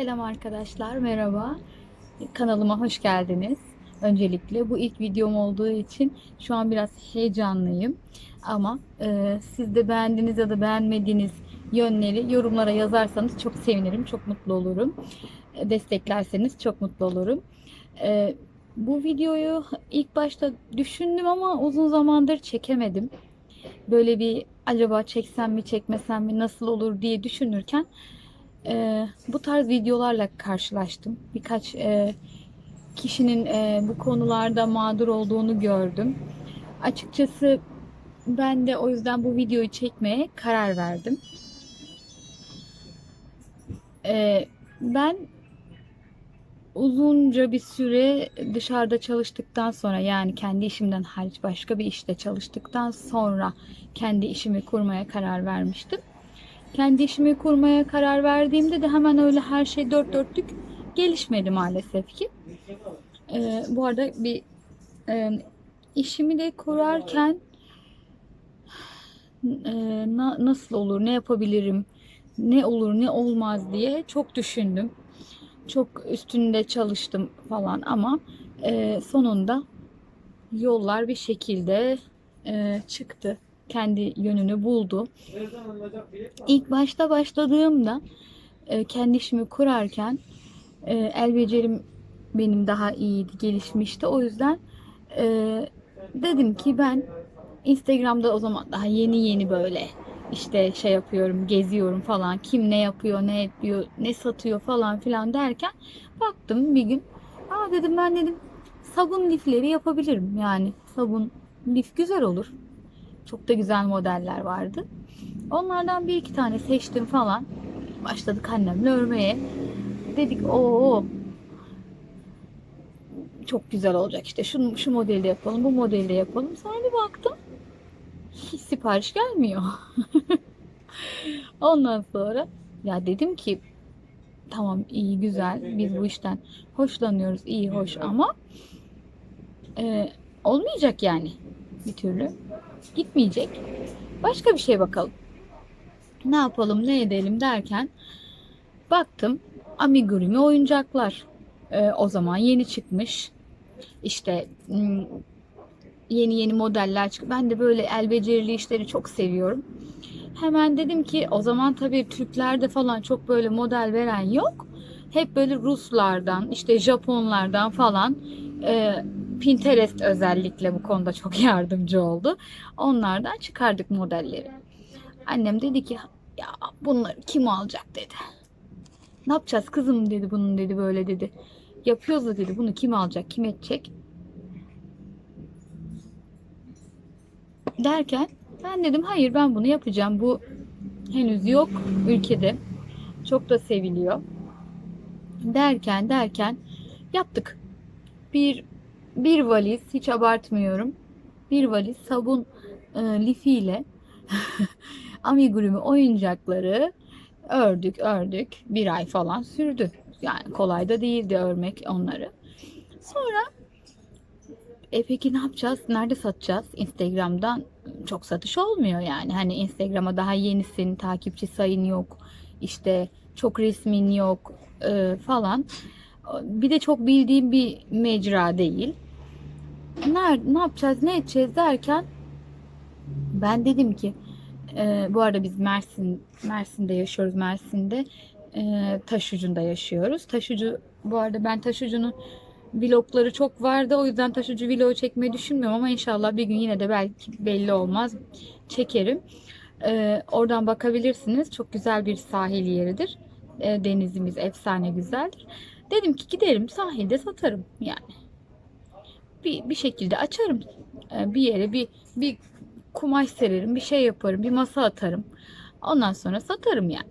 Selam arkadaşlar, merhaba. Kanalıma hoş geldiniz. Öncelikle bu ilk videom olduğu için şu an biraz heyecanlıyım. Ama e, siz de beğendiğiniz ya da beğenmediğiniz yönleri yorumlara yazarsanız çok sevinirim, çok mutlu olurum. E, desteklerseniz çok mutlu olurum. E, bu videoyu ilk başta düşündüm ama uzun zamandır çekemedim. Böyle bir acaba çeksem mi çekmesem mi nasıl olur diye düşünürken e, bu tarz videolarla karşılaştım. Birkaç e, kişinin e, bu konularda mağdur olduğunu gördüm. Açıkçası ben de o yüzden bu videoyu çekmeye karar verdim. E, ben uzunca bir süre dışarıda çalıştıktan sonra yani kendi işimden hariç başka bir işte çalıştıktan sonra kendi işimi kurmaya karar vermiştim. Kendi işimi kurmaya karar verdiğimde de hemen öyle her şey dört dörtlük gelişmedi maalesef ki. Ee, bu arada bir e, işimi de kurarken e, na- nasıl olur, ne yapabilirim, ne olur, ne olmaz diye çok düşündüm. Çok üstünde çalıştım falan ama e, sonunda yollar bir şekilde e, çıktı. Kendi yönünü buldu. İlk başta başladığımda e, kendi işimi kurarken e, el becerim benim daha iyiydi, gelişmişti. O yüzden e, dedim ki ben Instagram'da o zaman daha yeni yeni böyle işte şey yapıyorum, geziyorum falan. Kim ne yapıyor, ne ediyor, ne satıyor falan filan derken baktım bir gün. Aa dedim ben dedim sabun lifleri yapabilirim. Yani sabun lif güzel olur. Çok da güzel modeller vardı. Onlardan bir iki tane seçtim falan. Başladık annemle örmeye. Dedik o çok güzel olacak işte şu, şu modelde yapalım bu modelde yapalım. Sonra bir baktım hiç sipariş gelmiyor. Ondan sonra ya dedim ki tamam iyi güzel biz bu işten hoşlanıyoruz iyi hoş ama e, olmayacak yani bir türlü gitmeyecek. Başka bir şey bakalım. Ne yapalım ne edelim derken baktım amigurumi oyuncaklar. Ee, o zaman yeni çıkmış. İşte hmm, yeni yeni modeller çıktı. Ben de böyle el becerili işleri çok seviyorum. Hemen dedim ki o zaman tabii Türklerde falan çok böyle model veren yok. Hep böyle Ruslardan, işte Japonlardan falan e, Pinterest özellikle bu konuda çok yardımcı oldu. Onlardan çıkardık modelleri. Annem dedi ki ya bunları kim alacak dedi. Ne yapacağız kızım dedi bunun dedi böyle dedi. Yapıyoruz da dedi bunu kim alacak kim edecek. Derken ben dedim hayır ben bunu yapacağım. Bu henüz yok ülkede. Çok da seviliyor. Derken derken yaptık. Bir bir valiz hiç abartmıyorum. Bir valiz sabun e, lifiyle amigurumi oyuncakları ördük ördük. Bir ay falan sürdü. Yani kolay da değildi örmek onları. Sonra e peki ne yapacağız? Nerede satacağız? Instagram'dan çok satış olmuyor yani. Hani Instagram'a daha yenisin, takipçi sayın yok. işte çok resmin yok e, falan. Bir de çok bildiğim bir mecra değil. Nerede, ne yapacağız, ne edeceğiz derken ben dedim ki e, bu arada biz Mersin Mersin'de yaşıyoruz. Mersin'de e, Taşucu'nda yaşıyoruz. Taşucu bu arada ben Taşucu'nun vlogları çok vardı. O yüzden Taşucu vlogu çekmeyi düşünmüyorum ama inşallah bir gün yine de belki belli olmaz çekerim. E, oradan bakabilirsiniz. Çok güzel bir sahil yeridir. E, denizimiz efsane güzeldir. Dedim ki giderim sahilde satarım yani. Bir, bir şekilde açarım e, bir yere bir bir kumaş sererim, bir şey yaparım, bir masa atarım. Ondan sonra satarım yani.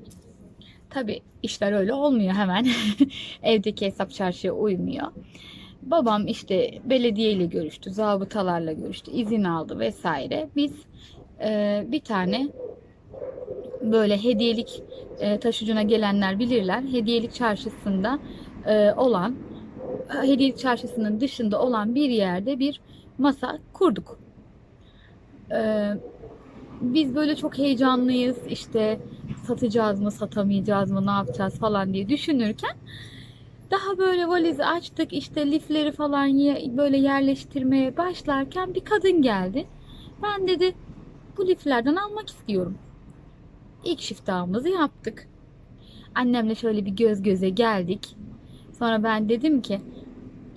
Tabi işler öyle olmuyor hemen. Evdeki hesap çarşıya uymuyor. Babam işte belediyeyle görüştü, zabıtalarla görüştü, izin aldı vesaire. Biz e, bir tane böyle hediyelik e, taşucuna gelenler bilirler. Hediyelik çarşısında e, olan, hediyelik çarşısının dışında olan bir yerde bir masa kurduk. Ee, biz böyle çok heyecanlıyız işte satacağız mı, satamayacağız mı, ne yapacağız falan diye düşünürken daha böyle valizi açtık işte lifleri falan ye- böyle yerleştirmeye başlarken bir kadın geldi. Ben dedi bu liflerden almak istiyorum. İlk şiftahımızı yaptık. Annemle şöyle bir göz göze geldik. Sonra ben dedim ki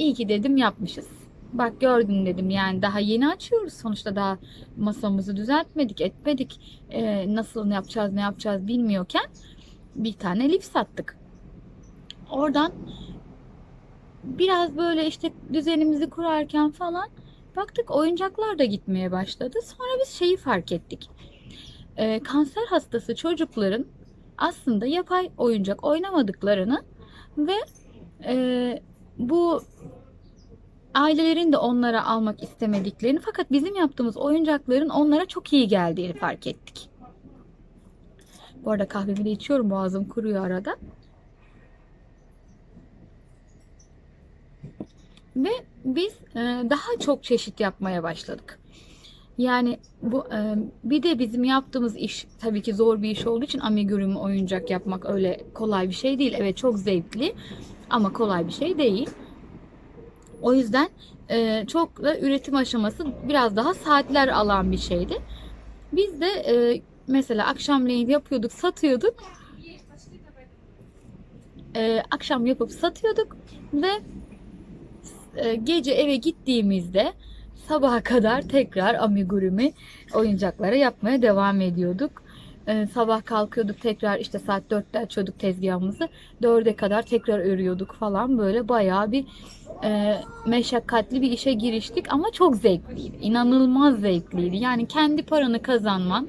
iyi ki dedim yapmışız. Bak gördün dedim yani daha yeni açıyoruz sonuçta daha masamızı düzeltmedik etmedik Ee, nasıl ne yapacağız ne yapacağız bilmiyorken bir tane lif sattık. Oradan biraz böyle işte düzenimizi kurarken falan baktık oyuncaklar da gitmeye başladı. Sonra biz şeyi fark ettik. Ee, kanser hastası çocukların aslında yapay oyuncak oynamadıklarını ve e, bu ailelerin de onlara almak istemediklerini fakat bizim yaptığımız oyuncakların onlara çok iyi geldiğini fark ettik. Bu arada kahvemi de içiyorum boğazım kuruyor arada. Ve biz e, daha çok çeşit yapmaya başladık. Yani bu e, bir de bizim yaptığımız iş tabii ki zor bir iş olduğu için amigurumi oyuncak yapmak öyle kolay bir şey değil. Evet çok zevkli ama kolay bir şey değil. O yüzden e, çok da üretim aşaması biraz daha saatler alan bir şeydi. Biz de e, mesela akşamleyin yapıyorduk, satıyorduk. E, akşam yapıp satıyorduk ve e, gece eve gittiğimizde sabaha kadar tekrar amigurumi oyuncaklara yapmaya devam ediyorduk. E, sabah kalkıyorduk tekrar işte saat 4'te açıyorduk tezgahımızı. 4'e kadar tekrar örüyorduk falan böyle bayağı bir e, meşakkatli bir işe giriştik ama çok zevkliydi. İnanılmaz zevkliydi. Yani kendi paranı kazanman,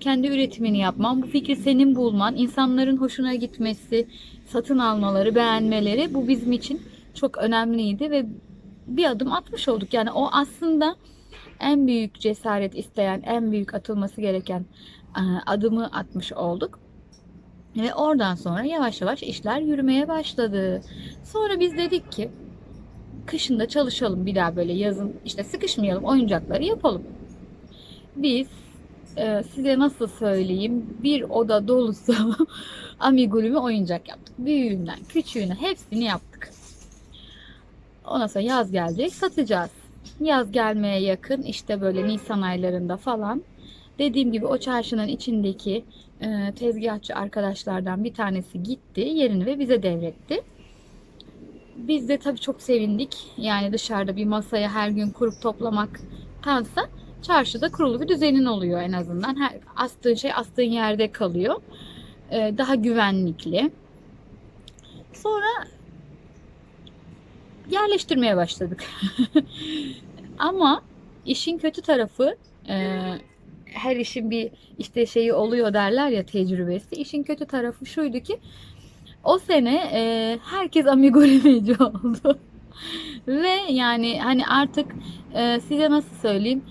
kendi üretimini yapman, bu fikri senin bulman, insanların hoşuna gitmesi, satın almaları, beğenmeleri bu bizim için çok önemliydi ve bir adım atmış olduk. Yani o aslında en büyük cesaret isteyen, en büyük atılması gereken adımı atmış olduk. Ve oradan sonra yavaş yavaş işler yürümeye başladı. Sonra biz dedik ki kışında çalışalım bir daha böyle yazın işte sıkışmayalım oyuncakları yapalım. Biz e, size nasıl söyleyeyim bir oda dolusu amigurumi oyuncak yaptık. Büyüğünden küçüğüne hepsini yaptık. Ondan sonra yaz gelecek satacağız. Yaz gelmeye yakın işte böyle Nisan aylarında falan. Dediğim gibi o çarşının içindeki e, tezgahçı arkadaşlardan bir tanesi gitti yerini ve bize devretti. Biz de tabii çok sevindik. Yani dışarıda bir masaya her gün kurup toplamaktansa çarşıda kurulu bir düzenin oluyor en azından. Her, astığın şey astığın yerde kalıyor. E, daha güvenlikli. Sonra yerleştirmeye başladık. Ama işin kötü tarafı e, her işin bir işte şeyi oluyor derler ya tecrübesi. İşin kötü tarafı şuydu ki o sene e, herkes amigurimici oldu. Ve yani hani artık e, size nasıl söyleyeyim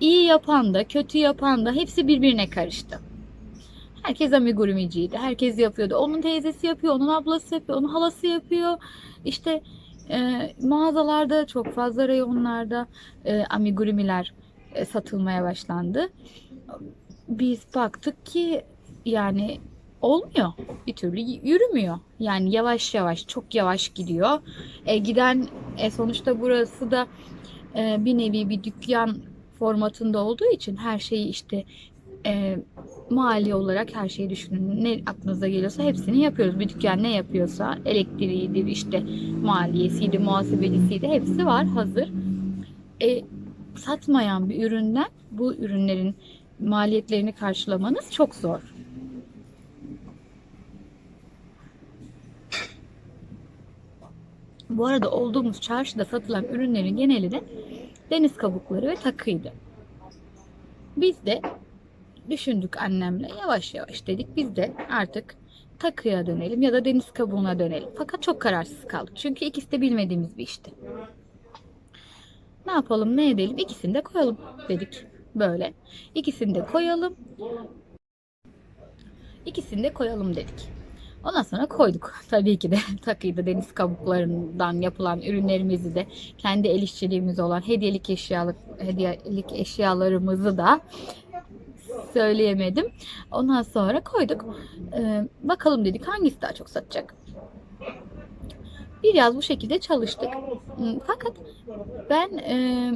iyi yapan da kötü yapan da hepsi birbirine karıştı. Herkes amigurumiciydi. Herkes yapıyordu. Onun teyzesi yapıyor, onun ablası yapıyor, onun halası yapıyor. İşte e, mağazalarda çok fazla reyonlarda e, amigurumiler satılmaya başlandı. Biz baktık ki yani olmuyor. Bir türlü yürümüyor. Yani yavaş yavaş, çok yavaş gidiyor. E, giden e, sonuçta burası da e, bir nevi bir dükkan formatında olduğu için her şeyi işte e, mali olarak her şeyi düşünün. Ne aklınıza geliyorsa hepsini yapıyoruz. Bir dükkan ne yapıyorsa elektriğidir, işte maliyesiydi, muhasebelisiydi hepsi var hazır. E, satmayan bir üründen bu ürünlerin maliyetlerini karşılamanız çok zor. Bu arada olduğumuz çarşıda satılan ürünlerin geneli de deniz kabukları ve takıydı. Biz de düşündük annemle yavaş yavaş dedik biz de artık takıya dönelim ya da deniz kabuğuna dönelim. Fakat çok kararsız kaldık. Çünkü ikisi de bilmediğimiz bir işti. Ne yapalım ne edelim ikisini de koyalım dedik. Böyle. İkisini de koyalım. İkisini de koyalım dedik. Ondan sonra koyduk. Tabii ki de takıyı da deniz kabuklarından yapılan ürünlerimizi de kendi el işçiliğimiz olan hediyelik eşyalık hediyelik eşyalarımızı da söyleyemedim. Ondan sonra koyduk. Ee, bakalım dedik hangisi daha çok satacak. Bir yaz bu şekilde çalıştık. Fakat ben e,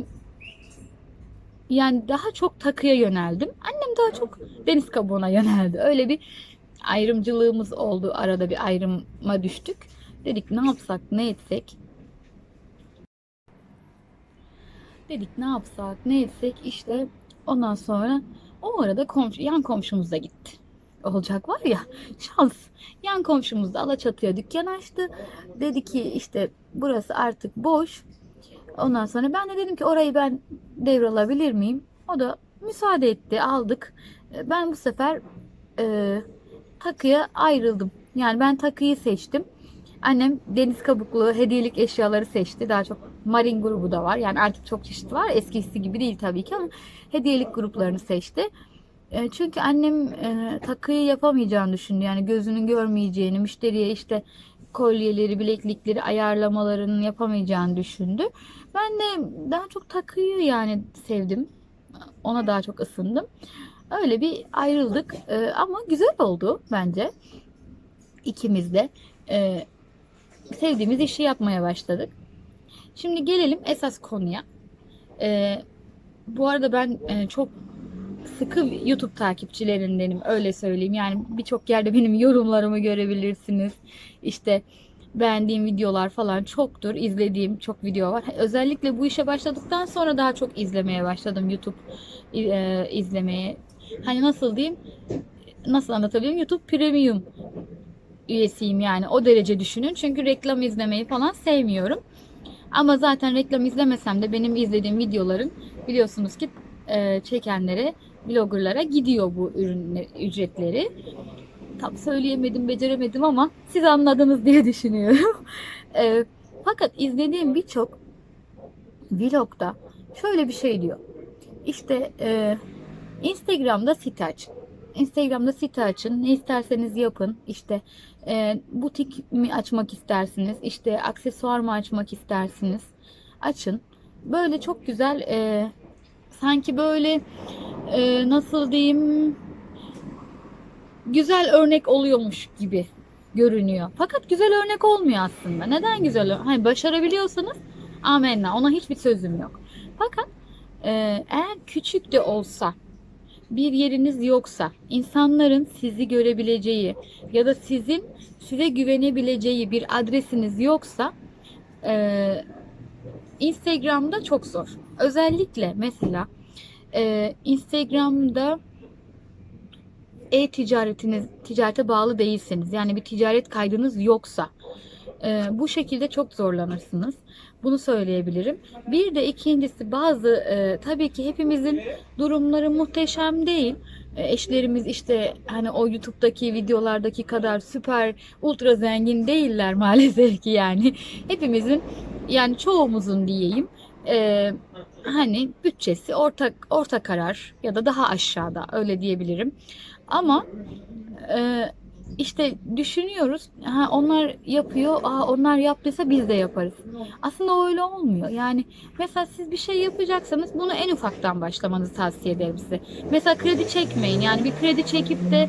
yani daha çok takıya yöneldim. Annem daha çok deniz kabuğuna yöneldi. Öyle bir ayrımcılığımız oldu. Arada bir ayrıma düştük. Dedik ne yapsak, ne etsek. Dedik ne yapsak, ne etsek. İşte ondan sonra o arada komşu, yan komşumuz da gitti. Olacak var ya şans. Yan komşumuz da Alaçatı'ya dükkan açtı. Dedi ki işte burası artık boş. Ondan sonra ben de dedim ki orayı ben devralabilir miyim? O da müsaade etti. Aldık. Ben bu sefer e, takıya ayrıldım. Yani ben takıyı seçtim. Annem deniz kabuklu hediyelik eşyaları seçti. Daha çok marin grubu da var. Yani artık çok çeşit var. Eskisi gibi değil tabii ki ama hediyelik gruplarını seçti. E, Çünkü annem e, takıyı yapamayacağını düşündü. Yani gözünün görmeyeceğini, müşteriye işte kolyeleri, bileklikleri ayarlamalarının yapamayacağını düşündü. Ben de daha çok takıyı yani sevdim. Ona daha çok ısındım. Öyle bir ayrıldık E, ama güzel oldu bence. İkimiz de e, sevdiğimiz işi yapmaya başladık. Şimdi gelelim esas konuya. E, bu arada ben e, çok sıkı YouTube takipçilerindenim öyle söyleyeyim. Yani birçok yerde benim yorumlarımı görebilirsiniz. İşte beğendiğim videolar falan çoktur. İzlediğim çok video var. Özellikle bu işe başladıktan sonra daha çok izlemeye başladım YouTube e, izlemeye. Hani nasıl diyeyim? Nasıl anlatabilirim? YouTube Premium üyesiyim yani. O derece düşünün. Çünkü reklam izlemeyi falan sevmiyorum. Ama zaten reklam izlemesem de benim izlediğim videoların biliyorsunuz ki e, çekenlere, bloggerlara gidiyor bu ürün ücretleri. Tam söyleyemedim, beceremedim ama siz anladınız diye düşünüyorum. E, fakat izlediğim birçok vlogda şöyle bir şey diyor. İşte e, Instagram'da site açın. Instagram'da site açın. Ne isterseniz yapın. İşte e, butik mi açmak istersiniz? İşte aksesuar mı açmak istersiniz? Açın. Böyle çok güzel e, sanki böyle e, nasıl diyeyim güzel örnek oluyormuş gibi görünüyor. Fakat güzel örnek olmuyor aslında. Neden güzel? Hani başarabiliyorsanız amenna. Ona hiçbir sözüm yok. Fakat e, eğer küçük de olsa bir yeriniz yoksa, insanların sizi görebileceği ya da sizin size güvenebileceği bir adresiniz yoksa e, Instagram'da çok zor. Özellikle mesela e, Instagram'da e-ticaretiniz ticarete bağlı değilseniz yani bir ticaret kaydınız yoksa e, bu şekilde çok zorlanırsınız. Bunu söyleyebilirim. Bir de ikincisi bazı e, tabii ki hepimizin durumları muhteşem değil. E, eşlerimiz işte hani o YouTube'daki videolardaki kadar süper ultra zengin değiller maalesef ki yani. Hepimizin yani çoğumuzun diyeyim e, hani bütçesi orta orta karar ya da daha aşağıda öyle diyebilirim. Ama e, işte düşünüyoruz. Ha, onlar yapıyor. Aa, onlar yaptıysa biz de yaparız. Aslında öyle olmuyor. Yani mesela siz bir şey yapacaksanız bunu en ufaktan başlamanızı tavsiye ederim size. Mesela kredi çekmeyin. Yani bir kredi çekip de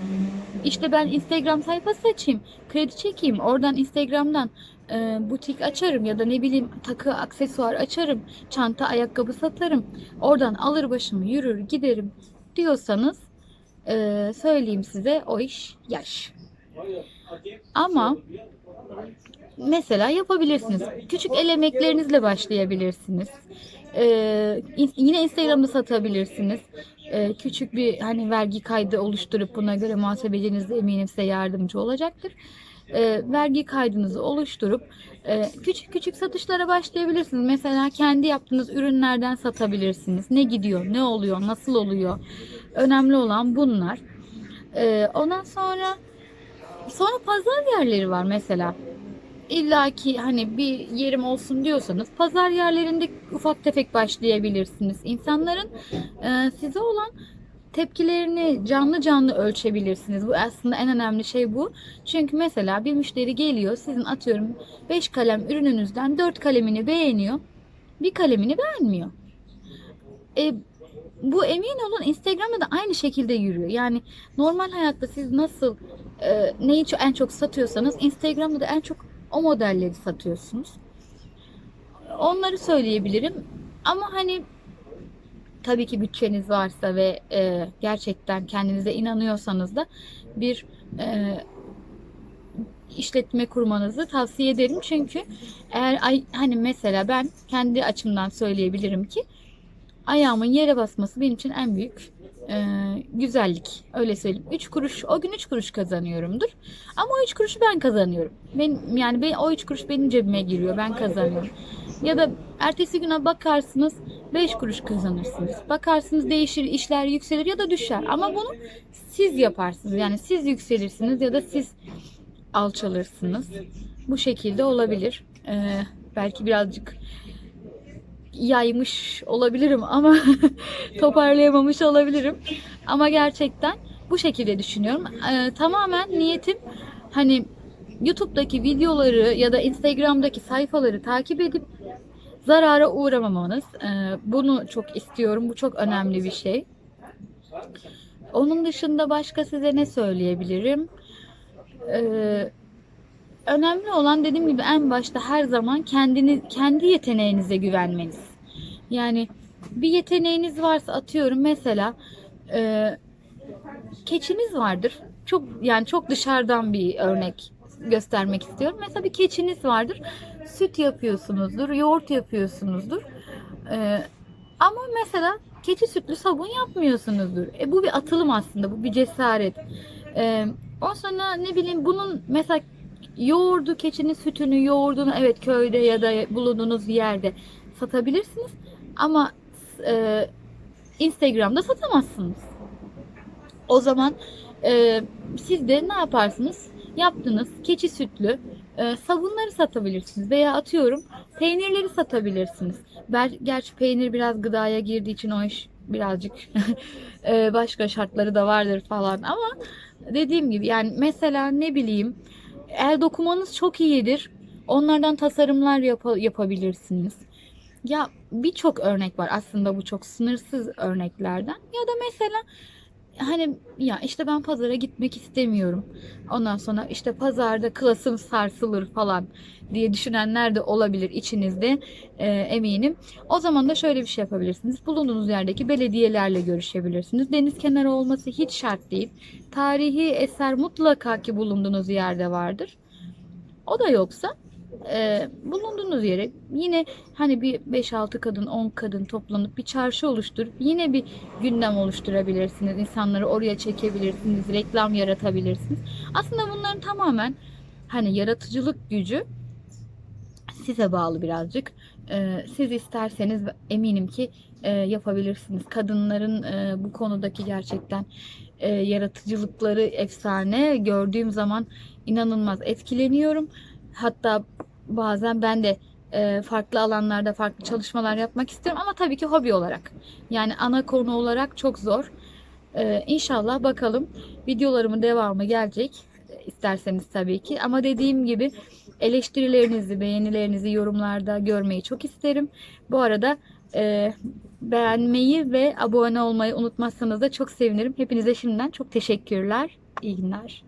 işte ben Instagram sayfası açayım. Kredi çekeyim. Oradan Instagram'dan e, butik açarım ya da ne bileyim takı aksesuar açarım. Çanta ayakkabı satarım. Oradan alır başımı yürür giderim diyorsanız e, söyleyeyim size o iş yaş. Ama mesela yapabilirsiniz. Küçük el emeklerinizle başlayabilirsiniz. Ee, in- yine Instagram'da satabilirsiniz. Ee, küçük bir hani vergi kaydı oluşturup buna göre muhasebeciniz de eminim size yardımcı olacaktır. Ee, vergi kaydınızı oluşturup e, küçük küçük satışlara başlayabilirsiniz. Mesela kendi yaptığınız ürünlerden satabilirsiniz. Ne gidiyor, ne oluyor, nasıl oluyor? Önemli olan bunlar. Ee, ondan sonra Sonra pazar yerleri var mesela. İlla ki hani bir yerim olsun diyorsanız pazar yerlerinde ufak tefek başlayabilirsiniz. İnsanların e, size olan tepkilerini canlı canlı ölçebilirsiniz. Bu aslında en önemli şey bu. Çünkü mesela bir müşteri geliyor sizin atıyorum 5 kalem ürününüzden 4 kalemini beğeniyor. Bir kalemini beğenmiyor. E, bu emin olun Instagram'da da aynı şekilde yürüyor. Yani normal hayatta siz nasıl e, neyi en çok satıyorsanız Instagram'da da en çok o modelleri satıyorsunuz. Onları söyleyebilirim. Ama hani tabii ki bütçeniz varsa ve e, gerçekten kendinize inanıyorsanız da bir e, işletme kurmanızı tavsiye ederim. Çünkü eğer ay, hani mesela ben kendi açımdan söyleyebilirim ki ayağımın yere basması benim için en büyük e, güzellik. Öyle söyleyeyim. 3 kuruş o gün 3 kuruş kazanıyorumdur. Ama o 3 kuruşu ben kazanıyorum. Ben yani ben, o 3 kuruş benim cebime giriyor. Ben kazanıyorum. Ya da ertesi güne bakarsınız 5 kuruş kazanırsınız. Bakarsınız değişir, işler yükselir ya da düşer. Ama bunu siz yaparsınız. Yani siz yükselirsiniz ya da siz alçalırsınız. Bu şekilde olabilir. Ee, belki birazcık yaymış olabilirim ama toparlayamamış olabilirim. Ama gerçekten bu şekilde düşünüyorum. Ee, tamamen niyetim hani YouTube'daki videoları ya da Instagram'daki sayfaları takip edip zarara uğramamanız. Ee, bunu çok istiyorum. Bu çok önemli bir şey. Onun dışında başka size ne söyleyebilirim? Ee, önemli olan dediğim gibi en başta her zaman kendini kendi yeteneğinize güvenmeniz. Yani bir yeteneğiniz varsa atıyorum mesela e, keçiniz vardır. Çok yani çok dışarıdan bir örnek göstermek istiyorum. Mesela bir keçiniz vardır. Süt yapıyorsunuzdur, yoğurt yapıyorsunuzdur. E, ama mesela keçi sütlü sabun yapmıyorsunuzdur. E, bu bir atılım aslında, bu bir cesaret. E, ondan sonra ne bileyim bunun mesela yoğurdu, keçinin sütünü, yoğurdunu evet köyde ya da bulunduğunuz yerde satabilirsiniz. Ama e, Instagram'da satamazsınız. O zaman e, siz de ne yaparsınız? Yaptınız keçi sütlü e, sabunları satabilirsiniz veya atıyorum peynirleri satabilirsiniz. Ber- Gerçi peynir biraz gıdaya girdiği için o iş birazcık e, başka şartları da vardır falan ama dediğim gibi yani mesela ne bileyim el dokumanız çok iyidir. Onlardan tasarımlar yapa- yapabilirsiniz. Ya birçok örnek var aslında bu çok sınırsız örneklerden. Ya da mesela hani ya işte ben pazara gitmek istemiyorum. Ondan sonra işte pazarda klasım sarsılır falan diye düşünenler de olabilir içinizde e, eminim. O zaman da şöyle bir şey yapabilirsiniz. Bulunduğunuz yerdeki belediyelerle görüşebilirsiniz. Deniz kenarı olması hiç şart değil. Tarihi eser mutlaka ki bulunduğunuz yerde vardır. O da yoksa e, bulunduğunuz yere yine hani bir 5-6 kadın 10 kadın toplanıp bir çarşı oluşturup yine bir gündem oluşturabilirsiniz. İnsanları oraya çekebilirsiniz. Reklam yaratabilirsiniz. Aslında bunların tamamen hani yaratıcılık gücü size bağlı birazcık. E, siz isterseniz eminim ki e, yapabilirsiniz. Kadınların e, bu konudaki gerçekten e, yaratıcılıkları efsane. Gördüğüm zaman inanılmaz etkileniyorum. Hatta bazen ben de e, farklı alanlarda farklı çalışmalar yapmak istiyorum ama tabii ki hobi olarak. Yani ana konu olarak çok zor. E, İnşallah bakalım videolarımın devamı gelecek. E, isterseniz tabii ki. Ama dediğim gibi eleştirilerinizi, beğenilerinizi yorumlarda görmeyi çok isterim. Bu arada e, beğenmeyi ve abone olmayı unutmazsanız da çok sevinirim. Hepinize şimdiden çok teşekkürler. İyi günler.